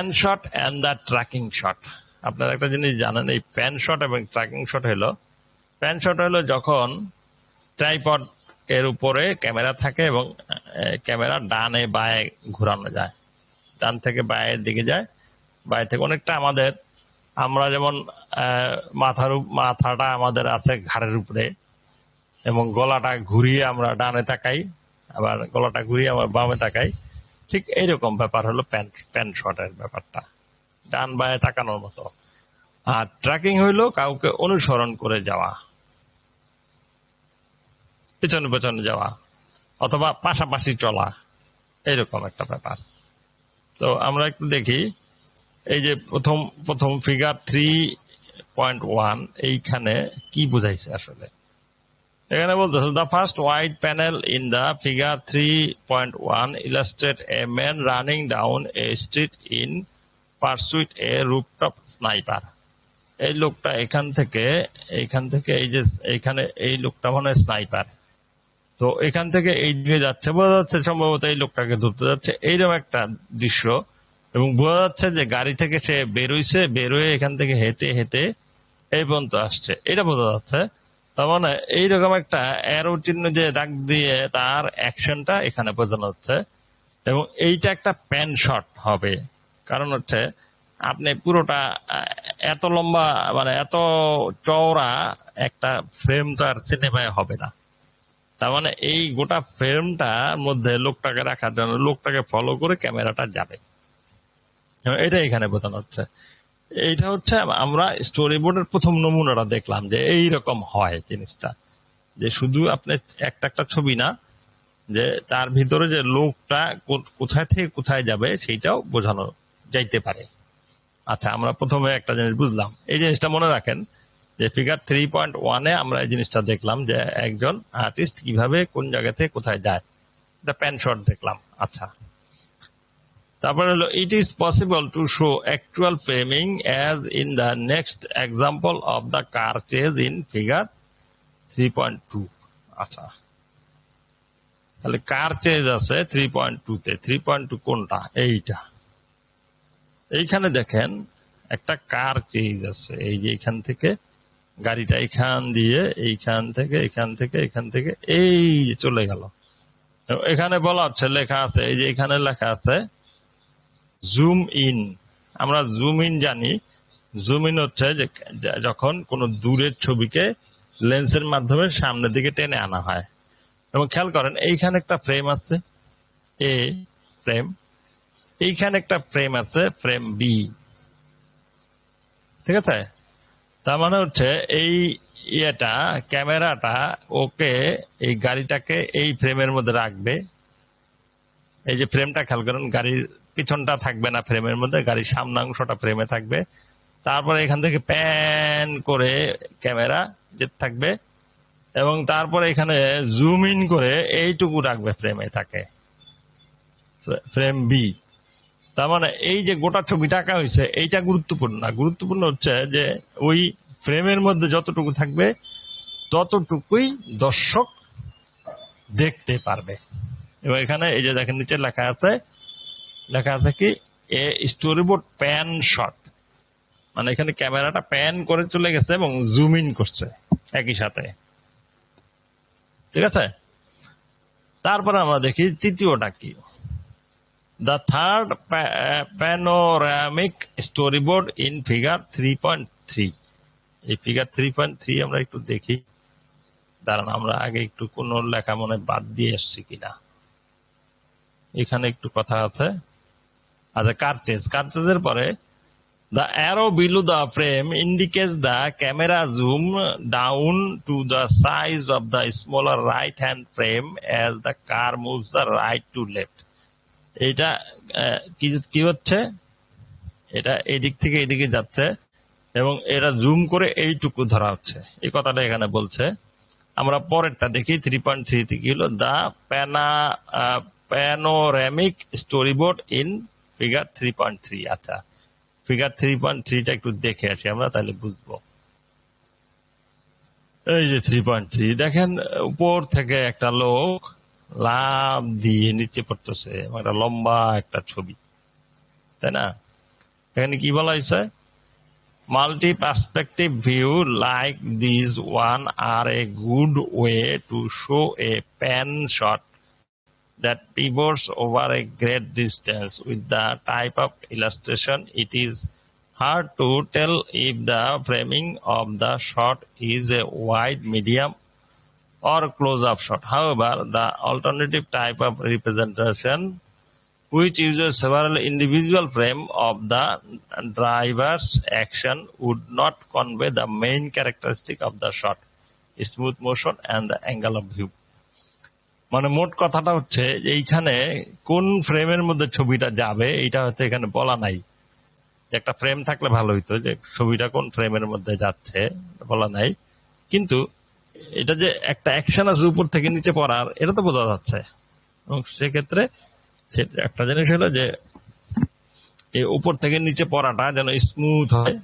Pan shot and the tracking shot আপনারা একটা জিনিস জানেন, এই প্যান শট এবং ট্র্যাকিং শট হলো প্যান শট হলো যখন ট্রাইপড এর উপরে ক্যামেরা থাকে এবং ক্যামেরা ডানে বায়ে ঘোরানো যায়, ডান থেকে বায়ের দিকে যায়, বায়ে থেকে অনেকটা আমাদের, আমরা যেমন মাথার মাথাটা আমাদের আছে ঘাড়ের উপরে এবং গলাটা ঘুরিয়ে আমরা ডানে তাকাই, আবার গলাটা ঘুরিয়ে আমরা বামে তাকাই ঠিক এইরকম ব্যাপার হলো প্যান্ট প্যান্ট শটের ব্যাপারটা। ডান বায়ে তাকানোর মতো। আর ট্র্যাকিং হইল কাউকে অনুসরণ করে যাওয়া। পেছনে পেছনে যাওয়া। অথবা পাশাপাশি চলা। এইরকম একটা ব্যাপার। তো আমরা একটু দেখি। এই যে প্রথম প্রথম ফিগার থ্রি পয়েন্ট ওয়ান এইখানে কি বোঝাইছে আসলে? এখানে বলতেছে the first white panel in the figure three point one illustrate a man running down a street in pursuit a rooftop sniper এই লোকটা এখান থেকে এইখান থেকে এই যে এইখানে এই লোকটা মানে স্নাইপার তো এখান থেকে এই দিকে যাচ্ছে, বোঝা যাচ্ছে সম্ভবত এই লোকটাকে ধরতে যাচ্ছে। এইরকম একটা দৃশ্য, এবং বোঝা যাচ্ছে যে গাড়ি থেকে সে বেরোইছে, বেরোয় এখান থেকে হেঁটে হেঁটে এই পর্যন্ত আসছে। এটা বোঝা যাচ্ছে তার মানে এইরকম একটা অ্যারো চিহ্ন যে দাগ দিয়ে তার অ্যাকশনটা এখানে বোঝানো হচ্ছে। এবং এইটা একটা প্যান শট হবে। কারণ হচ্ছে আপনি পুরোটা এত লম্বা মানে এত চওড়া একটা ফ্রেম তো আর সিনেমায় হবে না। তার মানে এই গোটা ফ্রেমটার মধ্যে লোকটাকে রাখার জন্য, লোকটাকে ফলো করে ক্যামেরাটা যাবে। এটা এখানে বোঝানো হচ্ছে। এইটা হচ্ছে আমরা স্টোরি বোর্ডের প্রথম নমুনাটা দেখলাম যে এই রকম হয় জিনিসটা। যে শুধু আপনি একটা একটা ছবি না, যে তার ভিতরে যে লোকটা কোথায় থেকে কোথায় যাবে সেইটাও বোঝানো যাইতে পারে। আচ্ছা আমরা প্রথমে একটা জিনিস বুঝলাম। এই জিনিসটা মনে রাখেন যে ফিগার থ্রি পয়েন্ট ওয়ানে আমরা এই জিনিসটা দেখলাম যে একজন আর্টিস্ট কীভাবে কোন জায়গা থেকে কোথায় যায়। এটা প্যান শট দেখলাম। আচ্ছা। তারপরে হলো it is possible to show actual framing as in the next example of the car chase in figure three point two আচ্ছা। তাহলে কার চেজ আছে থ্রি পয়েন্ট টু তে। থ্রি পয়েন্ট টু কোনটা? এইটা। এইখানে দেখেন, একটা কার চেজ আছে। এই যে এখান থেকে গাড়িটা এখান দিয়ে, এইখান থেকে, এখান থেকে এখান থেকে, এই চলে গেল। এখানে বলা হচ্ছে, লেখা আছে, এই যে এখানে লেখা আছে জুম ইন আমরা জুম ইন জানি। জুম ইন হচ্ছে যে যখন কোনো দূরের ছবিকে লেন্সের মাধ্যমে সামনের দিকে টেনে আনা হয়। এবং খেয়াল করেন, এইখানে একটা ফ্রেম আছে। এ ফ্রেম এইখানে একটা ফ্রেম আছে ফ্রেম বি ঠিক আছে? তার মানে হচ্ছে এই ইয়েটা, ক্যামেরাটা, ওকে এই গাড়িটাকে এই ফ্রেমের মধ্যে রাখবে। এই যে ফ্রেমটা খেয়াল করেন, গাড়ির পিছনটা থাকবে না ফ্রেমের মধ্যে, গাড়ির সামনাংশটা ফ্রেমে থাকবে। তারপরে এখান থেকে প্যান করে ক্যামেরা যেতে থাকবে এবং তারপরে এখানে জুম ইন করে এইটুকু রাখবে ফ্রেমে থাকে। ফ্রেম বি তার মানে এই যে গোটা ছবিটা আঁকা হয়েছে, এইটা গুরুত্বপূর্ণ না। গুরুত্বপূর্ণ হচ্ছে যে ওই ফ্রেমের মধ্যে যতটুকু থাকবে, ততটুকুই দর্শক দেখতে পারবে। এবং এখানে এই যে দেখেন, নিচে লেখা আছে লেখা আছে কি? A story board pan shot মানে এখানে ক্যামেরাটা প্যান করে চলে গেছে এবং জুম ইন করছে একই সাথে। ঠিক আছে? তারপরে আমরা দেখি তৃতীয়টা কি? The third panoramic story board in figure three point three এই ফিগার থ্রি পয়েন্ট থ্রি আমরা একটু দেখি। দাঁড়ান, আমরা আগে একটু কোন লেখা মনে বাদ দিয়ে এসছি কিনা। এখানে একটু কথা আছে। আচ্ছা কার্টেজ কার্টেজের পরে the arrow below the frame indicate the camera zoom down to the size of the smaller right hand frame as the car moves the right to left এটা কি কি হচ্ছে? এটা এদিক থেকে এদিকে যাচ্ছে এবং এটা জুম করে এইটুকু ধরা হচ্ছে। এই কথাটা এখানে বলছে। আমরা পরেরটা দেখি থ্রি পয়েন্ট থ্রি থেকে হলো? The pano panoramic storyboard in figure three point three আচ্ছা। ফিগার থ্রি পয়েন্ট থ্রিটা একটু দেখে আসি আমরা, তাহলে বুঝব। এই যে থ্রি পয়েন্ট থ্রি দেখেন, উপর থেকে একটা লোক লাভ দিয়ে নিচে পড়তেছে একটা লম্বা একটা ছবি। তাই না? এখানে কি বলা হয়েছে? Multi perspective view like this one are a good way to show a pan shot that pivots over a great distance. With the type of illustration it is hard to tell if the framing of the shot is a wide medium or close-up shot. However the alternative type of representation which uses several individual frame of the driver's action would not convey the main characteristic of the shot. Smooth motion and the angle of view মানে মোট কথাটা হচ্ছে এইখানে কোন ফ্রেমের মধ্যে ছবিটা যাবে এটা হয়তো এখানে বলা নাই। একটা ফ্রেম থাকলে ভালো হইতো, যে ছবিটা কোন ফ্রেমের মধ্যে যাচ্ছে, বলা নাই। কিন্তু এটা যে একটা অ্যাকশন আছে উপর থেকে নিচে পড়ার, এটা তো বোঝা যাচ্ছে। এবং সেক্ষেত্রে একটা জিনিস হলো যে এই উপর থেকে নিচে পড়াটা যেন স্মুথ হয়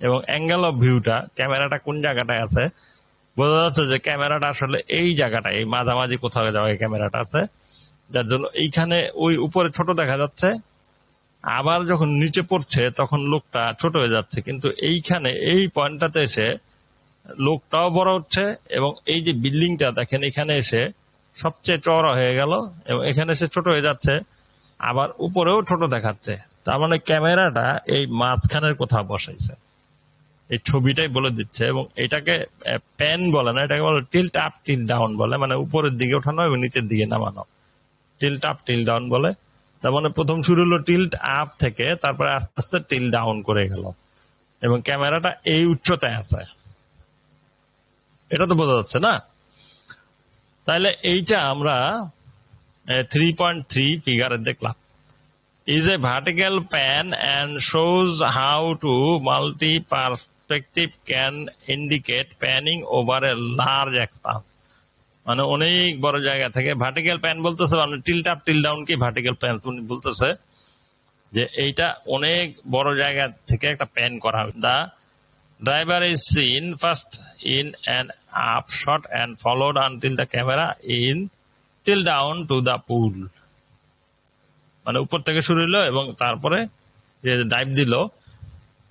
এবং অ্যাঙ্গেল অফ ভিউটা ক্যামেরাটা কোন জায়গাটায় আছে বোঝা যাচ্ছে যে ক্যামেরাটা আসলে এই জায়গাটায়, এই মাঝামাঝি কোথাও জায়গায় ক্যামেরাটা আছে। যার জন্য এইখানে ওই উপরে ছোট দেখা যাচ্ছে। আবার যখন নিচে পড়ছে, তখন লোকটা ছোট হয়ে যাচ্ছে। কিন্তু এইখানে এই পয়েন্টটাতে এসে লোকটাও বড় হচ্ছে এবং এই যে বিল্ডিংটা দেখেন, এখানে এসে সবচেয়ে চড়া হয়ে গেল এবং এখানে এসে ছোট হয়ে যাচ্ছে, আবার উপরেও ছোট দেখাচ্ছে। তার মানে ক্যামেরাটা এই মাঝখানের কোথাও বসাইছে। এই ছবিটাই বলে দিচ্ছে এবং এটাকে প্যান বলে না, এটাকে বলে টিল্ট আপ টিল ডাউন বলে মানে উপরের দিকে ওঠানো এবং নিচের দিকে নামানো। টিল্ট আপ টিল ডাউন বলে। তার মানে প্রথম শুরু হলো টিল্ট আপ থেকে, তারপরে আস্তে আস্তে টিল ডাউন করে গেল। এবং ক্যামেরাটা এই উচ্চতায় আছে। এটা তো বোঝা যাচ্ছে না? তাহলে এইটা আমরা থ্রি পয়েন্ট থ্রি ফিগারে দেখলাম। Is is a vertical pan and shows how to multi-perspective can indicate panning over a large expanse. মানে অনেক বড় জায়গা থেকে ভার্টিক্যাল প্যান বলতেছে মানে টিল্ট আপ টিল ডাউন কি ভার্টিক্যাল প্যান উনি বলতেছে যে এইটা অনেক বড় জায়গা থেকে একটা প্যান করা হয় the driver is seen first in an up shot and followed until the camera in tilt down to the pool মানে উপর থেকে শুরু হলো এবং তারপরে যে ডাইভ দিল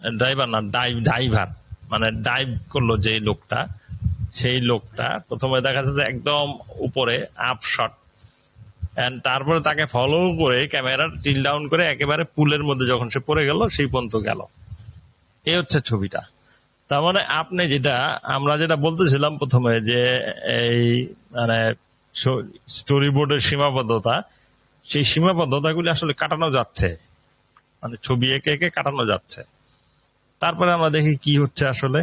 ড্রাইভার না ডাইভ ড্রাইভার মানে ডাইভ করল যে লোকটা, সেই লোকটা প্রথমে দেখা যাচ্ছে একদম উপরে আপ শট এন্ড তারপরে তাকে ফলো করে ক্যামেরা টিল ডাউন করে একেবারে পুলের মধ্যে যখন সে পড়ে গেল, সেই পর্যন্ত গেল। এই হচ্ছে ছবিটা। তার মানে আপনি যেটা, আমরা যেটা বলতেছিলাম প্রথমে যে এই মানে স্টোরি বোর্ডের সীমাবদ্ধতা, সেই সীমাবদ্ধতাগুলি আসলে কাটানো যাচ্ছে। মানে ছবি এঁকে একে কাটানো যাচ্ছে। তারপরে আমরা দেখি কি হচ্ছে আসলে।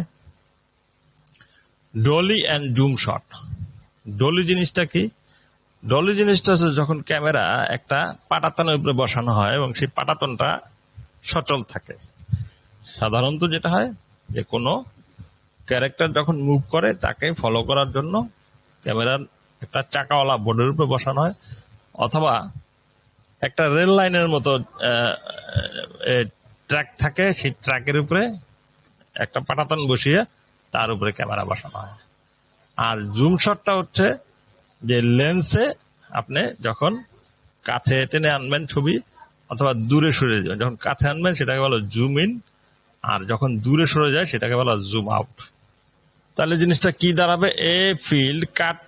Dolly and zoom shot dolly জিনিসটা কি? ডলি জিনিসটা হচ্ছে যখন ক্যামেরা একটা পাটাতনের উপরে বসানো হয় এবং সেই পাটাতনটা সচল থাকে। সাধারণত যেটা হয়, যে কোনো ক্যারেক্টার যখন মুভ করে, তাকে ফলো করার জন্য ক্যামেরার একটা চাকাওয়ালা বোর্ডের উপরে বসানো হয়। অথবা একটা রেল লাইনের মতো ট্র্যাক থাকে, সেই ট্র্যাকের উপরে একটা পাটাতন বসিয়ে তার উপরে ক্যামেরা বসানো হয়। আর জুম শটটা হচ্ছে যে লেন্সে আপনি যখন কাছে টেনে আনবেন ছবি, অথবা দূরে সরে যখন কাছে আনবেন সেটাকে বলো জুম ইন আর যখন দূরে সরে যায় সেটাকে বলা জুম আউট তাহলে জিনিসটা কি দাঁড়াবে? A field cut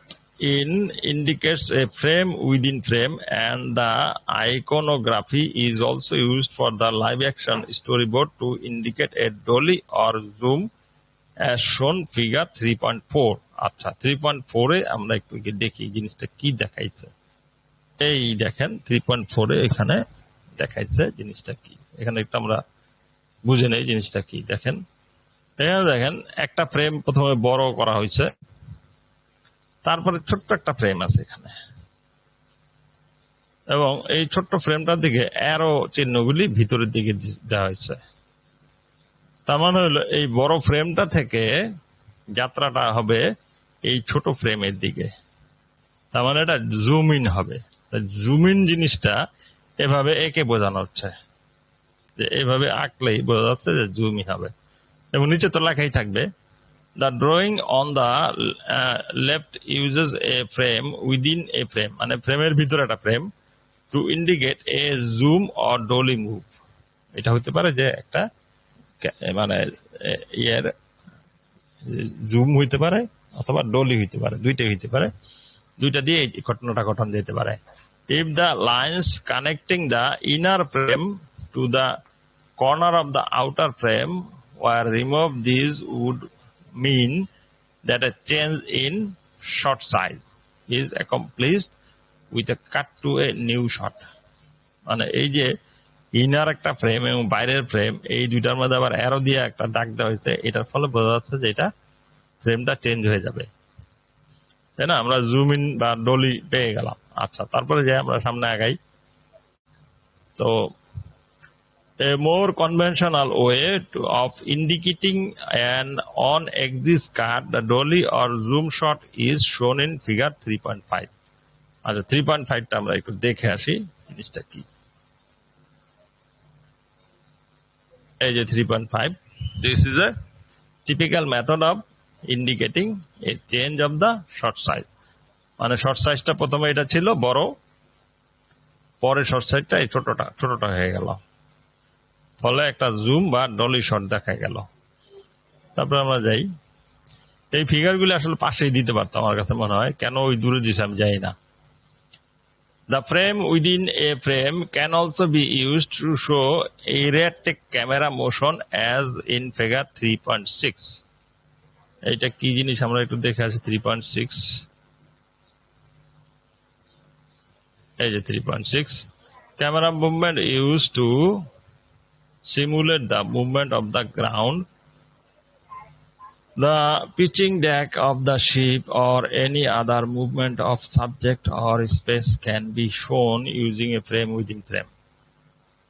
in indicates a frame within frame and the iconography is also used for the live action storyboard to indicate a dolly or zoom as shown figure 3.4 আচ্ছা 3.4 এ আমরা একটু দেখি জিনিসটা কি দেখাইছে এই দেখেন 3.4 এ এখানে দেখাইছে জিনিসটা কি এখানে একটু আমরা বুঝে নেই জিনিসটা কি দেখেন এখানে দেখেন একটা ফ্রেম প্রথমে বড় করা হয়েছে তারপরে ছোট্ট একটা ফ্রেম আছে এখানে। এবং এই ছোট্ট ফ্রেমটার দিকে অ্যারো চিহ্নগুলি ভিতরের দিকে দেওয়া হয়েছে। তার মানে হলো এই বড় ফ্রেমটা থেকে যাত্রাটা হবে এই ছোট ফ্রেমের দিকে। তার মানে এটা জুম ইন হবে। জুম ইন জিনিসটা এভাবে একে বোঝানো হচ্ছে। যে এভাবে আঁকলেই বোঝা যাচ্ছে যে জুম ইন হবে। এবং নিচে তো লেখাই থাকবে। Drawing on the uh, left uses a frame within a frame মানে ফ্রেমের ভিতরে একটা frame to indicate a zoom or dolly move এটা হতে পারে যে একটা মানে ইয়ের জুম হইতে পারে অথবা ডলি হইতে পারে দুইটাই হইতে পারে। দুইটা দিয়ে ঘটনাটা গঠন যেতে পারে। If the lines connecting the inner frame to the corner of the outer frame were remove these would mean that a change in shot size is accomplished with a cut to a new shot. মানে এই যে inner একটা frame এবং বাইরের frame এই দুইটার মধ্যে আবার অ্যারো দিয়ে একটা দাগ দেওয়া হয়েছে, এটার ফলে বোঝা যাচ্ছে যে এটা ফ্রেমটা চেঞ্জ হয়ে যাবে। তাই না? আমরা জুম ইন বা ডলি পেয়ে গেলাম। আচ্ছা তারপরে যে আমরা সামনে আগাই। তো a more conventional way to, of indicating an on axis cut the dolly or zoom shot is shown in figure 3.5 আচ্ছা 3.5 টা আমরা একটু দেখে আসি জিনিসটা কি এই যে 3.5 this is a typical method of indicating a change of the shot size মানে শর্ট সাইজটা প্রথমে এটা ছিল বড় পরে শর্ট সাইজটা এই ছোটটা ছোটটা হয়ে গেল ফলে একটা জুম বা ডলি শট দেখা গেল। তারপরে আমরা যাই। এই ফিগারগুলি আসলে পাশেই দিতে পারতো আমার কাছে মনে হয়। কেন ওই দূরে দিছে আমি যাই না। The frame within a frame can also be use to show এরিয়াটেক camera motion as in figure three point six এইটা কি জিনিস? আমরা একটু দেখে আসি। থ্রি পয়েন্ট সিক্স এই যে three point six camera movement use to simulate the movement of the ground, the pitching deck of the ship, or any other movement of subject or space can be shown using a frame within frame.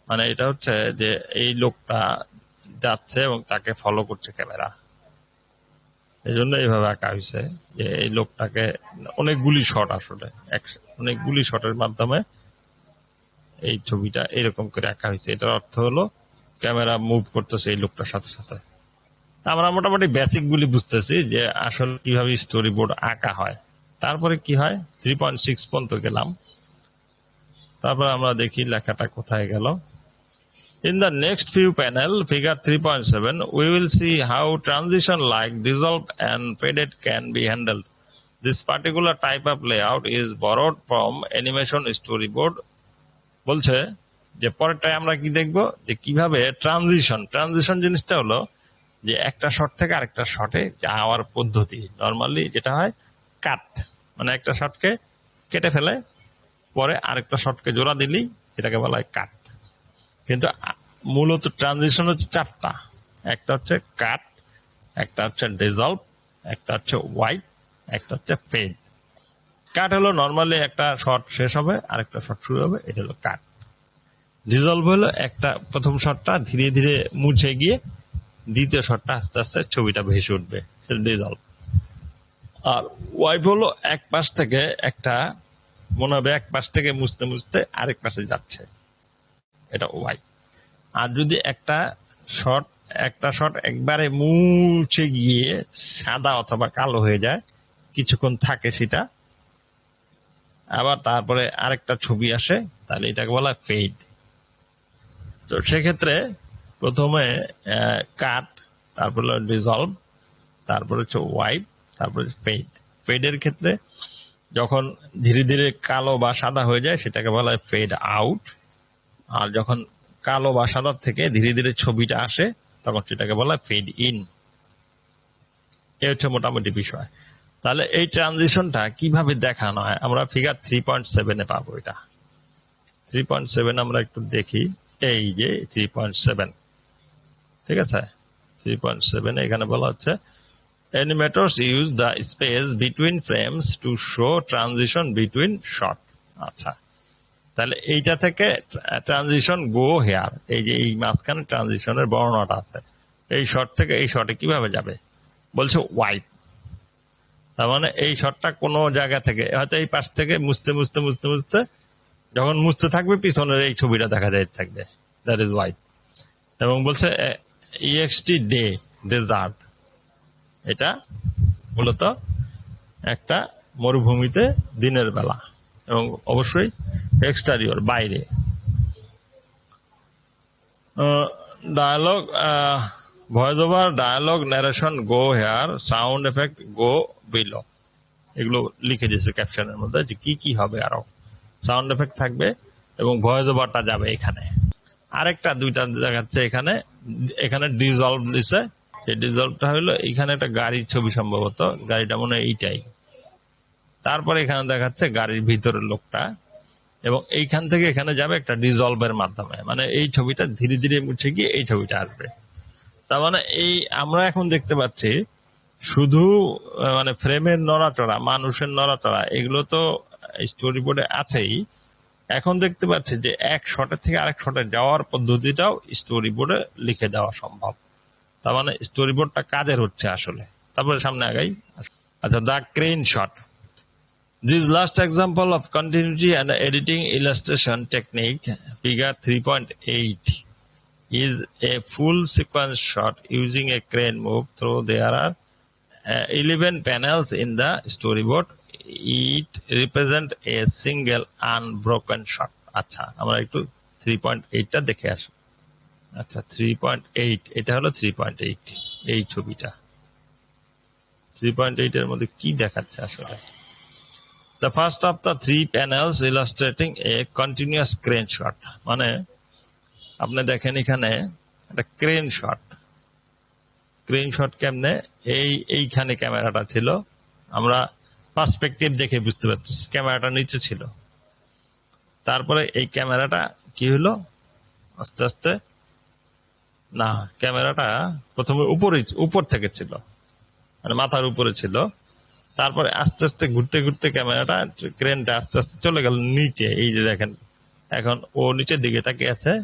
মানে এটা হচ্ছে যে এই লোকটা যাচ্ছে এবং তাকে follow করছে ক্যামেরা এই জন্য এইভাবে আঁকা হয়েছে যে এই লোকটাকে অনেকগুলি শট আসলে অনেকগুলি শটের মাধ্যমে এই ছবিটা এরকম করে আঁকা হয়েছে এটার অর্থ হলো ক্যামেরা মুভ করতেছে এই লোকটার সাথে সাথে। আমরা মোটামুটি বেসিক গুলি বুঝতেছি যে আসলে কীভাবে স্টোরি বোর্ড আঁকা হয়। তারপরে কি হয়? থ্রি পয়েন্ট সিক্স পর্যন্ত গেলাম। তারপর আমরা দেখি লেখাটা কোথায় গেল। In the next few panel figure three point seven we will see how transition like dissolve and faded can be handle this particular type of layout is borrowed from animation story board বলছে যে পরেরটায় আমরা কি দেখব? যে কীভাবে transition transition জিনিসটা হলো যে একটা শট থেকে আরেকটা শটে যাওয়ার পদ্ধতি। নর্মালি যেটা হয় কাট মানে একটা শটকে কেটে ফেলে, পরে আরেকটা শটকে জোড়া দিলেই এটাকে বলা হয় কাট কিন্তু মূলত ট্রানজিশন হচ্ছে চারটা। একটা হচ্ছে কাট একটা হচ্ছে ডিজলভ একটা হচ্ছে হোয়াইট একটা হচ্ছে ফেড কাট হলো নর্মালি একটা শট শেষ হবে, আরেকটা শট শুরু হবে, এটা হলো কাট ডিজলভ হলো একটা প্রথম শটটা, ধীরে ধীরে মুছে গিয়ে দ্বিতীয় শটটা আস্তে আস্তে ছবিটা ভেসে উঠবে, সেটা ডিজলভ আর ওয়াইপ হলো এক পাশ থেকে একটা, মনে হবে এক পাশ থেকে মুছতে মুছতে আরেক পাশে যাচ্ছে, এটা ওয়াইপ আর যদি একটা শট একটা শট একবারে মুছে গিয়ে সাদা অথবা কালো হয়ে যায়, কিছুক্ষণ থাকে সেটা, আবার তারপরে আরেকটা ছবি আসে, তাহলে এটাকে বলা ফেড তো সেক্ষেত্রে প্রথমে কাট তারপরে ডিজলভ তারপরে হচ্ছে ওয়াইপ তারপরে ফেড ফেডের ক্ষেত্রে যখন ধীরে ধীরে কালো বা সাদা হয়ে যায়, সেটাকে বলা হয় ফেড আউট আর যখন কালো বা সাদার থেকে ধীরে ধীরে ছবিটা আসে, তখন সেটাকে বলা হয় ফেড ইন এ হচ্ছে মোটামুটি বিষয়। তাহলে এই ট্রানজিশনটা কীভাবে দেখানো হয়? আমরা ফিগার থ্রি পয়েন্ট সেভেনে পাবো এটা। থ্রি পয়েন্ট সেভেন আমরা একটু দেখি। এই যে থ্রি পয়েন্ট সেভেন ঠিক আছে? থ্রি পয়েন্ট সেভেন এখানে বলা হচ্ছে, animators use the space between frames to show transition between shot আচ্ছা। তাহলে এইটা থেকে ট্রানজিশন গো হেয়ার এই যে এই মাঝখানে ট্রানজিশনের বর্ণনাটা আছে। এই শট থেকে এই শটে কীভাবে যাবে? বলছে ওয়াইপ তার মানে এই শটটা কোনো জায়গা থেকে, হয়তো এই পাশ থেকে মুছতে মুছতে মুছতে মুছতে যখন মুছতে থাকবে, পিছনের এই ছবিটা দেখা যায় থাকবে। দ্যাট ইজ ওয়াইপ এবং বলছে ইএক্সটি ডে ডেজার্ট এটা মূলত একটা মরুভূমিতে দিনের বেলা এবং অবশ্যই এক্সটারিয়র বাইরে। Dialogue voice over dialogue narration go here sound effect go below এগুলো লিখে দিয়েছে ক্যাপশনের মধ্যে যে কি কি হবে আরও। সাউন্ড এফেক্ট থাকবে এবং ভয়েস ওভারটা যাবে এখানে। আরেকটা দুইটা দেখাচ্ছে এখানে। এখানে ডিজলভ দিছে। সেই ডিজলভটা হলো এখানে একটা গাড়ির ছবি সম্ভবত। গাড়িটা মনে হয় এইটাই। তারপরে এখানে দেখাচ্ছে গাড়ির ভিতরের লোকটা। এবং এইখান থেকে এখানে যাবে একটা ডিজলভের মাধ্যমে। মানে এই ছবিটা ধীরে ধীরে মুছে গিয়ে এই ছবিটা আসবে। তার মানে এই আমরা এখন দেখতে পাচ্ছি, শুধু মানে ফ্রেমের নড়াচড়া, মানুষের নড়াচড়া, এগুলো তো স্টোরি বোর্ডে আছেই। এখন দেখতে পাচ্ছি যে এক শটে থেকে আরেক শটে যাওয়ার পদ্ধতিটাও স্টোরি বোর্ডে লিখে দেওয়া সম্ভব। তার মানে স্টোরিবোর্ডটা কাজের হচ্ছে আসলে। তারপরে সামনে আগাই। আচ্ছা the crane shot. This last example of continuity and editing illustration technique figure three point eight is a full sequence shot using a crane move through there are eleven panels in the story board It represents a single unbroken shot. আচ্ছা আমরা একটু 3.8 টা দেখে আসি আচ্ছা 3.8 এটা হলো 3.8 এই ছবিটা 3.8 এর মধ্যে কি দেখাচ্ছে আসলে The first of the three panels illustrating a continuous crane shot. মানে আপনি দেখেন এখানে একটা ক্রেন শট ক্রেন শট কেমনে এই এইখানে ক্যামেরাটা ছিল আমরা পার্সপেক্টিভ দেখে বুঝতে পারছি ক্যামেরাটা নিচে ছিল। তারপরে এই ক্যামেরাটা কি হলো? আস্তে আস্তে। না, ক্যামেরাটা প্রথমে উপরে, উপর থেকে ছিল। মানে মাথার উপরে ছিল। তারপরে আস্তে আস্তে ঘুরতে ঘুরতে ক্যামেরাটা ক্রেনটা আস্তে আস্তে চলে গেল নিচে। এই যে দেখেন, এখন ও নিচের দিকে তাকিয়ে আছে।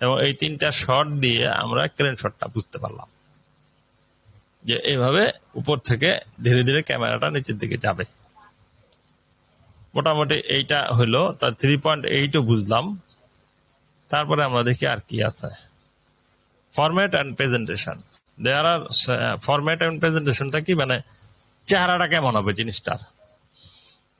এবং এই তিনটা শট দিয়ে আমরা ক্রেন শটটা বুঝতে পারলাম। যে এইভাবে উপর থেকে ধীরে ধীরে ক্যামেরাটা নিচের দিকে যাবে। মোটামুটি এইটা হইল তার থ্রি পয়েন্ট এইটও বুঝলাম। তারপরে আমরা দেখি আর কি আছে। Format and presentation there are format and প্রেজেন্টেশনটা কি মানে চেহারাটা কেমন হবে জিনিসটার?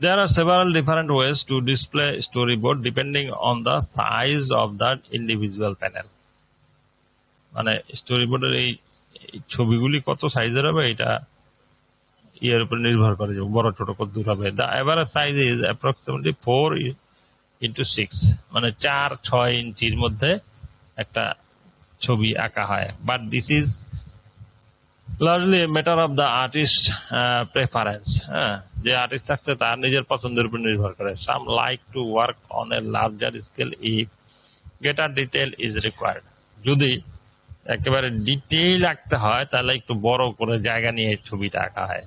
There several different different to display story board depending on the size of that individual panel মানে স্টোরি বোর্ডের এই ছবিগুলি কত সাইজের হবে এটা ইয়ের উপর নির্ভর করে, যে বড়, ছোট, কত দূর হবে। The average size is approximately four into six মানে চার, ছয় ইঞ্চির মধ্যে একটা ছবি আঁকা হয়। But this is largely matter of the artist preference হ্যাঁ? যে আর্টিস্ট থাকছে তার নিজের পছন্দের উপর নির্ভর করে। Some like to work on a larger scale if greater detail is required যদি একেবারে ডিটেইল আঁকতে হয়, তাহলে একটু বড় করে জায়গা নিয়ে ছবিটা আঁকা হয়।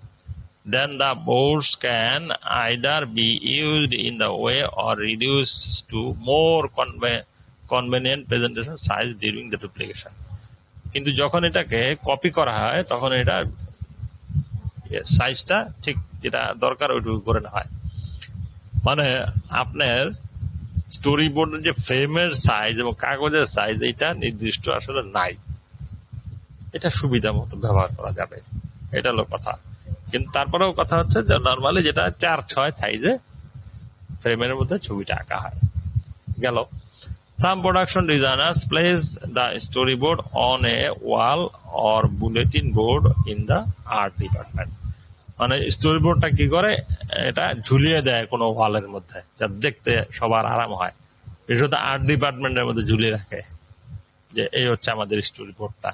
Then the boards can either be used in the way or reduce to more convenient presentation size during the duplication কিন্তু যখন এটাকে কপি করা হয়, তখন এটা সাইজটা ঠিক যেটা দরকার ওইটুকু করে নেওয়া হয়। মানে আপনার স্টোরি বোর্ডের যে ফ্রেমের সাইজ এবং কাগজের সাইজ এটা নির্দিষ্ট আসলে নাই। এটা সুবিধা মতো ব্যবহার করা যাবে। এটা হলো কথা। কিন্তু তারপরেও কথা হচ্ছে যে নর্মালি যেটা চার, ছয় সাইজে ফ্রেমের মধ্যে ছবিটা আঁকা হয়। গেল। Some production production place place story board on a wall or bulletin board in the art department. মানে স্টোরি বোর্ডটা কি করে? এটা ঝুলিয়ে দেয় কোনো ওয়ালের মধ্যে যা দেখতে সবার আরাম হয়। বিশেষত আর্ট ডিপার্টমেন্টের মধ্যে ঝুলিয়ে রাখে, যে এই হচ্ছে আমাদের স্টোরি বোর্ডটা